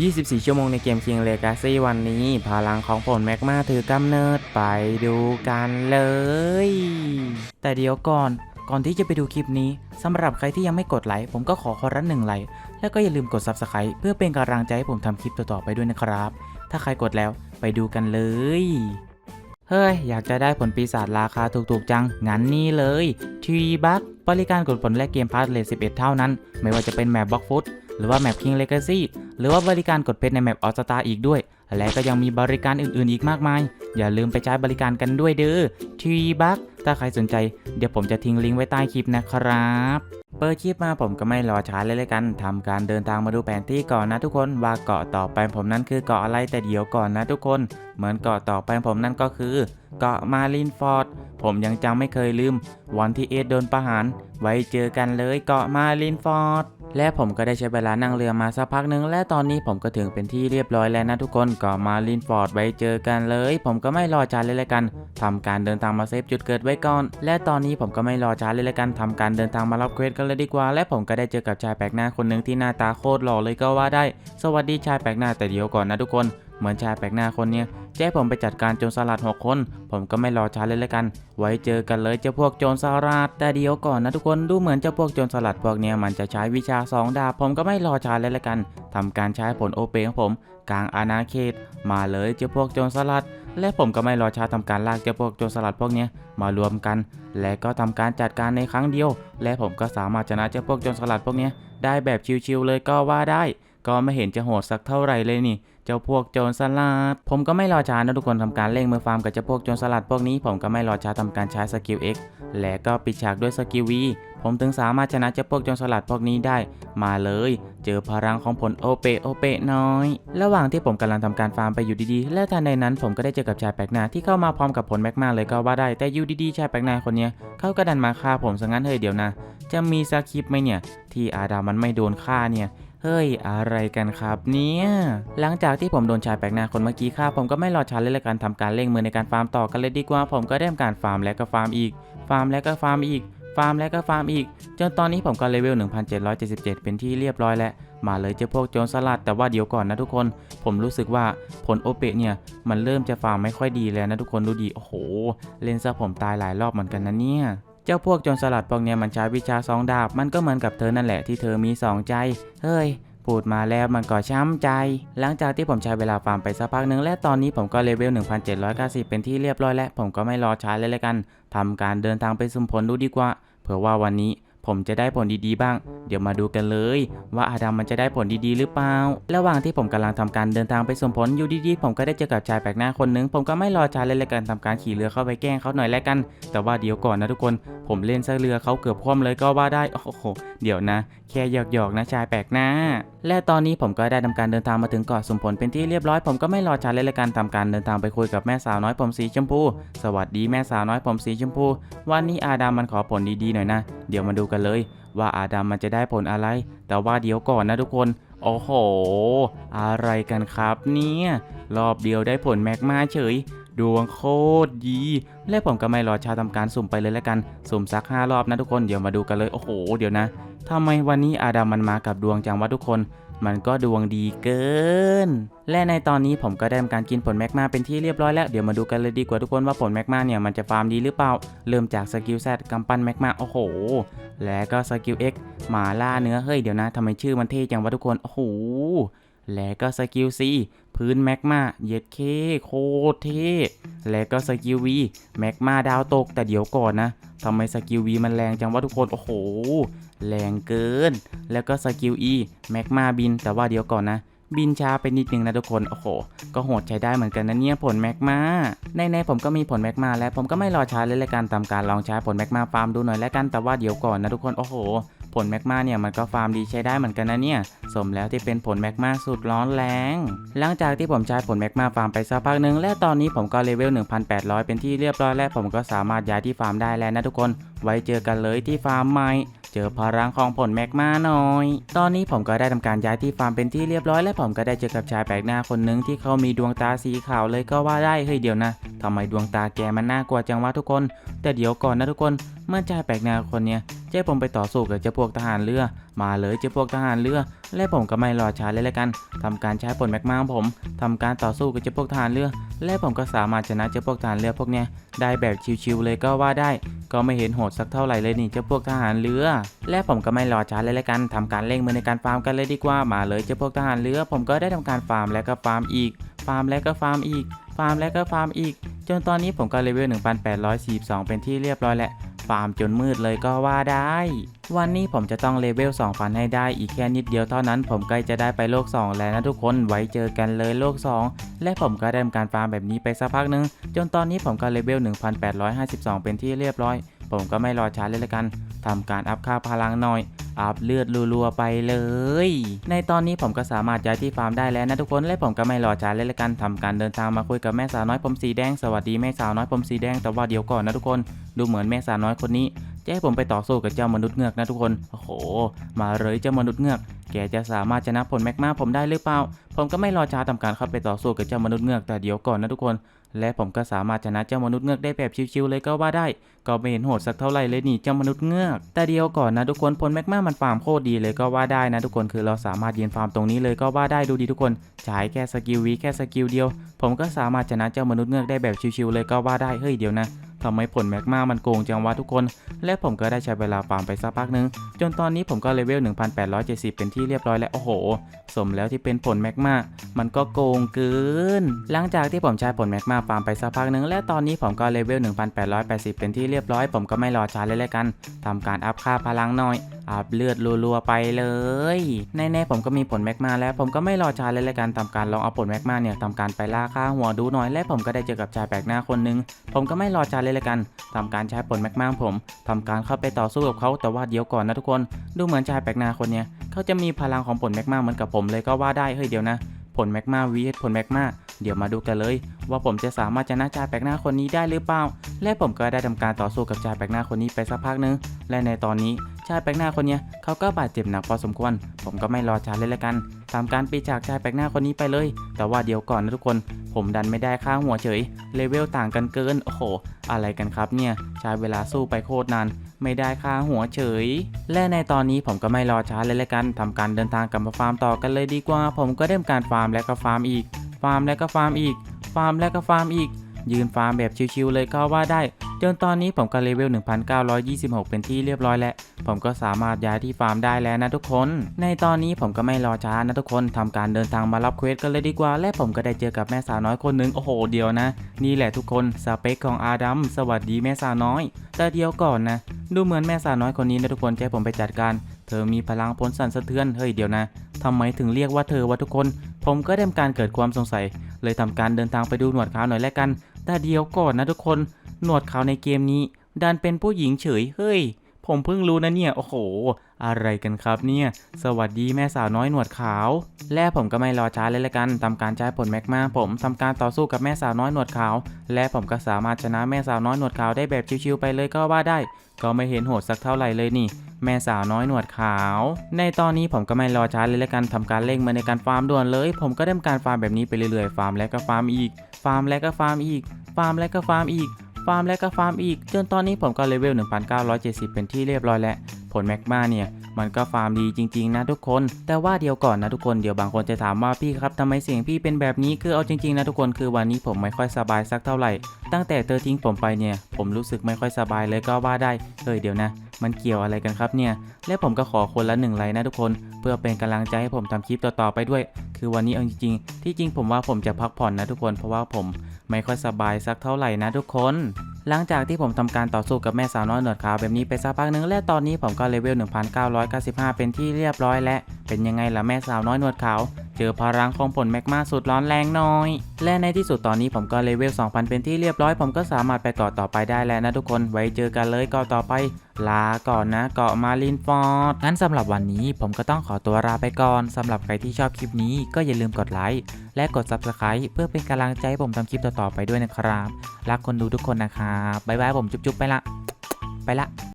24 ชั่วโมงในเกม King Legacy วันนี้ พลังของผลแมกมาถือกำเนิดไปดูกันเลย แต่เดี๋ยวก่อนก่อนที่จะไปดูคลิปนี้สำหรับใครที่ยังไม่กดไลค์ผมก็ขอขอรันหนึ่งไลค์แล้วก็อย่าลืมกด Subscribe เพื่อเป็นกำลังใจให้ผมทำคลิปต่อๆไปด้วยนะครับ ถ้าใครกดแล้วไปดูกันเลย เฮ้ย อยากจะได้ผลปีศาจราคาถูกๆจัง งั้นนี่เลยทีบัคบริการกดผลแลกเกมพาร์ทเลท11 เท่านั้น ไม่ว่าจะเป็นแมปบล็อกฟุตหรือว่าแมปคิงเลกาซี่หรือว่าบริการกดเพชรในแมปออสตาอีกด้วย และก็ยังมีบริการอื่นๆอีกมากมาย อย่าลืมไปใช้บริการกันด้วยเด้อทีบัคถ้าใครสนใจ เดี๋ยวผมจะทิ้งลิงก์ไว้ใต้คลิปนะครับ เปิดคลิปมาผมก็ไม่รอช้าเลยเลยกันทำการเดินทางมาดูแผนที่ก่อนนะทุกคนว่าเกาะต่อไปผมนั้นคือเกาะอะไรแต่เดี๋ยวก่อนนะทุกคน เหมือนเกาะต่อไปผมนั่นก็คือ เกาะมารินฟอร์ดผมยังจำไม่เคยลืม วันที่เอ็ดโดนประหาร ไว้เจอกันเลยเกาะมารินฟอร์ด และผมก็ได้ใช้เวลานั่งเรือมาสักพักหนึ่งและตอนนี้ผมก็ถึงเป็นที่เรียบร้อยแล้วนะทุกคนก็มาลินฟอร์ดไว้เจอกันเลย ผมก็ไม่รอช้าเลยละกันทำการเดินทางมาเซฟจุดเกิดไว้ก่อน และตอนนี้ผมก็ไม่รอช้าเลยละกันทำการเดินทางมารับเควสกันเลยดีกว่า และผมก็ได้เจอกับชายแปลกหน้าคนหนึ่งที่หน้าตาโคตรหล่อเลยก็ว่าได้ สวัสดีชายแปลกหน้าแต่เดี๋ยวก่อนนะทุกคน เหมือนชายแปลกหน้าคนเนี้ยจะให้ผมไปจัดการโจรสลัดหกคน ผมก็ไม่รอช้าเลยละกัน ไว้เจอกันเลยเจ้าพวกโจรสลัด แต่เดี๋ยวก่อนนะทุกคน ดูเหมือนเจ้าพวกโจรสลัดพวกเนี้ยมันจะใช้วิชาสองดาบ ผมก็ไม่รอช้าเลยละกันทำการใช้ผลโอเปของผม กลางอาณาเขต มาเลยเจ้าพวกโจรสลัด และผมก็ไม่รอช้าทำการลากเจ้าพวกโจรสลัดพวกเนี้ยมารวมกัน และก็ทำการจัดการในครั้งเดียว และผมก็สามารถชนะเจ้าพวกโจรสลัดพวกเนี้ยได้แบบชิวๆเลยก็ว่าได้ ก็ไม่เห็นจะโหดสักเท่าไหร่เลยนี่เจ้าพวกโจรสลัด ผมก็ไม่รอช้านะทุกคนทำการเร่งมือฟาร์มกับเจ้าพวกโจรสลัดพวกนี้ผมก็ไม่รอช้าทำการใช้สกิล X และก็ปิดฉากด้วยสกิล V ผมถึงสามารถชนะเจ้าพวกโจรสลัดพวกนี้ได้ มาเลย เจอพลังของผลโอเปโอเปน้อย ระหว่างที่ผมกำลังทำการฟาร์มไปอยู่ดีๆ และทันใดนั้นผมก็ได้เจอกับชายแปลกหน้าที่เข้ามาพร้อมกับผลแมกมาเลยก็ว่าได้แต่อยู่ดีๆชายแปลกหน้าคนนี้เขาก็ดันมาฆ่าผมซะงั้นเฮ้ยเดี๋ยวนะ จะมีสคริปไหมเนี่ยที่อาดามันไม่โดนฆ่าเนี่ย เฮ้ย อะไรกันครับเนี่ย หลังจากที่ผมโดนชายแปลกหน้าคนเมื่อกี้ฆ่า ผมก็ไม่รอช้าเลยละกันทำการเร่งมือในการฟาร์มต่อกันเลยดีกว่า ผมก็ได้ทำการฟาร์มแล้วก็ฟาร์มอีก ฟาร์มแล้วก็ฟาร์มอีก ฟาร์มแล้วก็ฟาร์มอีก จนตอนนี้ผมก็เลเวล 1777 เป็นที่เรียบร้อยแล้ว มาเลยเจ้าพวกโจรสลัด แต่ว่าเดี๋ยวก่อนนะทุกคน ผมรู้สึกว่าผลโอเปะเนี่ย มันเริ่มจะฟาร์มไม่ค่อยดีแล้วนะทุกคนดูดี โอ้โห เล่นซะผมตายหลายรอบเหมือนกันนะเนี่ย เจ้าพวกโจรสลัดพวกเนี้ยมันใช้วิชาสองดาบ มันก็เหมือนกับเธอนั่นแหละที่เธอมีสองใจ เฮ้ยพูดมาแล้วมันก็ช้ำใจ หลังจากที่ผมใช้เวลาฟาร์มไปสักพักหนึ่งและตอนนี้ผมก็เลเวล 1790 เป็นที่เรียบร้อยแล้ว ผมก็ไม่รอช้าเลยเลยกัน ทำการเดินทางไปสุ่มผลดูดีกว่า เผื่อว่าวันนี้ ผมจะได้ผลดีๆบ้าง เดี๋ยวมาดูกันเลย ว่าอาดัมมันจะได้ผลดีๆหรือเปล่า ระหว่างที่ผมกำลังทำการเดินทางไปสุ่มผลอยู่ดีๆผมก็ได้เจอกับชายแปลกหน้าคนหนึง ผมก็ไม่รอช้าเลยเลยกันทำการขี่เรือเข้าไปแกล้งเขาหน่อยแล้วกัน แต่ว่าเดี๋ยวก่อนนะทุกคน ผมเล่นซะเรือเขาเกือบคว่ำเลยก็ว่าได้ โอ้โห เดี๋ยวนะ แค่หยอกๆนะชายแปลกหน้า และตอนนี้ผมก็ได้ทำการเดินทางมาถึงเกาะสมผลเป็นที่เรียบร้อย ผมก็ไม่รอช้าเลยเลยกันทำการเดินทางไปคุยกับแม่สาวน้อยผมสีชมพู สวัสดีแม่สาวน้อยผมสีชมพู วันนี้อาดามมันขอผลดีๆหน่อยนะ เดี๋ยวมาดูกันเลย ว่าอาดัมมันจะได้ผลอะไร แต่ว่าเดี๋ยวก่อนนะทุกคน โอ้โห อะไรกันครับเนี่ย รอบเดียวได้ผลแมกมาเฉย ดวงโคตรดี และผมก็ไม่รอช้าทำการสุ่มไปเลยแล้วกัน สุ่มสัก 5 รอบนะทุกคน เดี๋ยวมาดูกันเลย โอ้โห เดี๋ยวนะทำไมวันนี้อาดัมมันมากับดวงจังวะทุกคน มันก็ดวงดีเกิน และในตอนนี้ผมก็ได้ทำการกินผลแมกมาเป็นที่เรียบร้อยแล้วเดี๋ยวมาดูกันเลยดีกว่าทุกคนว่าผลแมกมาเนี่ยมันจะฟาร์มดีหรือเปล่า เริ่มจากสกิลแซดกำปั้นแมกมาโอ้โห และก็สกิล X หมาล่าเนื้อเฮ้ยเดี๋ยวนะทำไมชื่อมันเท่จังวะทุกคนโอ้โหและก็สกิล C พื้นแมกมาเย็ดเคโคตรเท่และก็สกิล V แมกมาดาวตกแต่เดี๋ยวก่อนนะทำไมสกิล V มันแรงจังวะทุกคนโอ้โห แรงเกิน แล้วก็สกิล E แมกมาบิน แต่ว่าเดี๋ยวก่อนนะบินช้าไปนิดนึงนะทุกคน โอ้โห ก็โหดใช้ได้เหมือนกันนะเนี่ยผลแมกมาในในผมก็มีผลแมกมาแล้วผมก็ไม่รอช้าเลยละกันทำการลองใช้ผลแมกมาฟาร์มดูหน่อยแล้วกันแต่ว่าเดี๋ยวก่อนนะทุกคน โอ้โห ผลแมกมาเนี่ยมันก็ฟาร์มดีใช้ได้เหมือนกันนะเนี่ย สมแล้วที่เป็นผลแมกมาสุดร้อนแรง หลังจากที่ผมใช้ผลแมกมาฟาร์มไปสักพักหนึ่งและตอนนี้ผมก็เลเวล 1,800 เป็นที่เรียบร้อยและผมก็สามารถย้ายที่ฟาร์มได้แล้วนะทุกคน ไว้เจอกันเลยที่ฟาร์มใหม่ เจอพลังของผลแมกมาหน่อย ตอนนี้ผมก็ได้ทำการย้ายที่ฟาร์มเป็นที่เรียบร้อยและผมก็ได้เจอกับชายแปลกหน้าคนหนึ่งที่เขามีดวงตาสีขาวเลยก็ว่าได้เฮ้ยเดี๋ยวนะทำไมดวงตาแกมันน่ากลัวจังวะทุกคน แต่เดี๋ยวก่อนนะทุกคน เมื่อชายแปลกหน้าคนเนี้ยเจ้ผมไปต่อสู้กับเจ้าพวกทหารเรือ มาเลยเจ้าพวกทหารเรือ และผมก็ไม่รอช้าเลยละกันทำการใช้ผลแมกมาของผมทำการต่อสู้กับเจ้าพวกทหารเรือ และผมก็สามารถชนะเจ้าพวกทหารเรือพวกเนี้ยได้แบบชิวๆเลยก็ว่าได้ ก็ไม่เห็นโหดสักเท่าไหร่เลยนี่เจ้าพวกทหารเรือ และผมก็ไม่รอช้าเลยละกันทำการเร่งมือในการฟาร์มกันเลยดีกว่ามาเลยเจ้าพวกทหารเรือ ผมก็ได้ทำการฟาร์มและก็ฟาร์มอีก ฟาร์มและก็ฟาร์มอีก ฟาร์มและก็ฟาร์มอีกจนตอนนี้ผมก็เลเวล 1842 เป็นที่เรียบร้อยแหละ ฟาร์มจนมืดเลยก็ว่าได้ วันนี้ผมจะต้องเลเวล2,000 ให้ได้อีกแค่นิดเดียวเท่านั้น ผมใกล้จะได้ไปโลก 2 แล้วนะทุกคนไว้เจอกันเลยโลก 2 และผมก็ได้ทำการฟาร์มแบบนี้ไปสักพักหนึง จนตอนนี้ผมก็เลเวล1852 เป็นที่เรียบร้อย ผมก็ไม่รอช้าเลยละกันทำการอัพค่าพลังหน่อย อัพเลือดรัวๆไปเลย ในตอนนี้ผมก็สามารถย้ายที่ฟาร์มได้แล้วนะทุกคน และผมก็ไม่รอช้าเลยละกันทำการเดินทางมาคุยกับแม่สาวน้อยผมสีแดง สวัสดีแม่สาวน้อยผมสีแดงแต่ว่าเดี๋ยวก่อนนะทุกคน ดูเหมือนแม่สาวน้อยคนนี้ จะให้ผมไปต่อสู้กับเจ้ามนุษย์เงือกนะทุกคน โอ้โห มาเลยเจ้ามนุษย์เงือก แกจะสามารถชนะผลแมกมาผมได้หรือเปล่า ผมก็ไม่รอช้าทำการเข้าไปต่อสู้กับเจ้ามนุษย์เงือกแต่เดี๋ยวก่อนนะทุกคน และผมก็สามารถชนะเจ้ามนุษย์เงือกได้แบบชิวๆเลยก็ว่าได้ ก็ไม่เห็นโหดสักเท่าไหร่เลยนี่เจ้ามนุษย์เงือก แต่เดียวก่อนนะทุกคนผลแมกมามันฟาร์มโคตรดีเลยก็ว่าได้นะทุกคน คือเราสามารถยืนฟาร์มตรงนี้เลยก็ว่าได้ดูดีทุกคนใช้แค่สกิลวีแค่สกิลเดียว ผมก็สามารถชนะเจ้ามนุษย์เงือกได้แบบชิวๆเลยก็ว่าได้ เฮ้ยเดี๋ยวนะ ทำไมผลแมกมามันโกงจังวะทุกคน และผมก็ได้ใช้เวลาฟาร์มไปสักพักหนึง จนตอนนี้ผมก็เลเวล 1870 เป็นที่เรียบร้อยแล้ว โอ้โห สมแล้วที่เป็นผลแมกมามันก็โกงเกิน หลังจากที่ผมใช้ผลแมกมาฟาร์มไปสักพักหนึ่งและตอนนี้ผมก็เลเวล 1880 เป็นที่เรียบร้อย ผมก็ไม่รอช้าเลยแล้วกันทำการอัพค่าพลังหน่อย อัพเลือดรัวๆไปเลยแน่ๆผมก็มีผลแมกมาแล้ว ผมก็ไม่รอช้าเลยล้วกันทำการลองเอาผลแมกมาเนี่ยทำการไปล่าค่าหัวดูหน่อยและผมก็ได้เจอกับชายแปลกหน้าคนนึง ผมก็ไม่รอช้าเลยล้วกันทำการใช้ผลแมกมาผมทำการเข้าไปต่อสู้กับเขาแต่ว่าเดี๋ยวก่อนนะทุกคน ดูเหมือนชายแปลกหน้าคนเนี้ยเขาจะมีพลังของผลแมกมาเหมือนกับผมเลยก็ว่าได้เฮ้ยเดี๋ยวนะผลแมกมาวีผลแมกมาเดี๋ยวมาดูกันเลย ว่าผมจะสามารถชนะชายแปลกหน้าคนนี้ได้หรือเปล่า และผมก็ได้ทำการต่อสู้กับชายแปลกหน้าคนนี้ไปสักพักนึง และในตอนนี้ ชายแปลกหน้าคนนี้เขาก็บาดเจ็บหนักพอสมควร ผมก็ไม่รอช้าเลยละกันทำการปีจากชายแปลกหน้าคนนี้ไปเลย แต่ว่าเดี๋ยวก่อนนะทุกคน ผมดันไม่ได้ค่าหัวเฉย เลเวลต่างกันเกิน โอ้โห อะไรกันครับเนี่ย ใช้เวลาสู้ไปโคตรนาน ไม่ได้ค่าหัวเฉย และในตอนนี้ผมก็ไม่รอช้าเลยละกันทำการเดินทางกลับมาฟาร์มต่อกันเลยดีกว่า ผมก็ได้ทำการฟาร์มและก็ฟาร์มอีก ฟาร์มและก็ฟาร์มอีก ฟาร์มและก็ฟาร์มอีก ยืนฟาร์มแบบชิวๆเลยก็ว่าได้ จนตอนนี้ผมก็เลเวล 1926 เป็นที่เรียบร้อยแล้ว ผมก็สามารถย้ายที่ฟาร์มได้แล้วนะทุกคน ในตอนนี้ผมก็ไม่รอช้านะทุกคนทำการเดินทางมารับเควสกันเลยดีกว่า และผมก็ได้เจอกับแม่สาวน้อยคนหนึงโอ้โหเดียวนะ นี่แหละทุกคนสเปคของอาดัมสวัสดีแม่สาวน้อย แต่เดียวก่อนนะ ดูเหมือนแม่สาวน้อยคนนี้นะทุกคนจะให้ผมไปจัดการเธอมีพลังพ้นสั่นสะเทือน เฮ้ยเดี๋ยวนะ ทำไมถึงเรียกว่าเธอวะทุกคน ผมก็ได้ทำการเกิดความสงสัย เลยทำการเดินทางไปดูหนวดขาวหน่อยแล้วกัน แต่เดียวก่อนนะทุกคน หนวดขาวในเกมนี้ ดันเป็นผู้หญิงเฉย เฮ้ย ผมเพิ่งรู้นะเนี่ย โอ้โห อะไรกันครับเนี่ย สวัสดีแม่สาวน้อยหนวดขาว และผมก็ไม่รอช้าเลยละกันทำการใช้ผลแมกมาผมทำการต่อสู้กับแม่สาวน้อยหนวดขาว และผมก็สามารถชนะแม่สาวน้อยหนวดขาวได้แบบชิวๆไปเลยก็ว่าได้ ก็ไม่เห็นโหดสักเท่าไหร่เลยนี่แม่สาวน้อยหนวดขาว ในตอนนี้ผมก็ไม่รอช้าเลยละกันทำการเร่งมาในการฟาร์มด่วนเลย ผมก็ได้ทำการฟาร์มแบบนี้ไปเรื่อยๆ ฟาร์มและก็ฟาร์มอีก ฟาร์มและก็ฟาร์มอีก ฟาร์มและก็ฟาร์มอีก ฟาร์มและก็ฟาร์มอีก จนตอนนี้ผมก็เลเวล 1970 เป็นที่เรียบร้อยแล้ว ผลแมกมาเนี่ย มันก็ฟาร์มดีจริง ๆ นะทุกคน แต่ว่าเดี๋ยวก่อนนะทุกคนเดี๋ยวบางคนจะถามว่าพี่ครับทำไมเสียงพี่เป็นแบบนี้คือเอาจริงๆนะทุกคนคือวันนี้ผมไม่ค่อยสบายสักเท่าไหร่ ตั้งแต่เธอทิ้งผมไปเนี่ย ผมรู้สึกไม่ค่อยสบายเลยก็ว่าได้เฮ้ยเดี๋ยวนะ มันเกี่ยวอะไรกันครับเนี่ย และผมก็ขอคนละหนึ่งไลค์นะทุกคน เพื่อเป็นกำลังใจให้ผมทำคลิปต่อๆไปด้วย คือวันนี้เอาจริงๆ ที่จริงผมว่าผมจะพักผ่อนนะทุกคน เพราะว่าผมไม่ค่อยสบายสักเท่าไหร่นะทุกคน หลังจากที่ผมทำการต่อสู้กับแม่สาวน้อยหนวดขาวแบบนี้ไปสักพักหนึ่งและตอนนี้ผมก็เลเวล 1995 เป็นที่เรียบร้อยและเป็นยังไงล่ะแม่สาวน้อยหนวดขาว เจอพลังของผลแมกมาสุดร้อนแรงหน่อย และในที่สุดตอนนี้ผมก็เลเวล 2000 เป็นที่เรียบร้อย ผมก็สามารถไปเกาะต่อไปได้แล้วนะทุกคน ไว้เจอกันเลยเกาะต่อไป ลาก่อนนะเกาะมารินฟอร์ดงั้นสำหรับวันนี้ผมก็ต้องขอตัวลาไปก่อนสำหรับใครที่ชอบคลิปนี้ก็อย่าลืมกดไลค์และกด Subscribe เพื่อเป็นกำลังใจให้ผมทำคลิปต่อๆไปด้วยนะครับ รักคนดูทุกคนนะครับบ๊ายบายผมจุ๊บๆไปละ ไปละ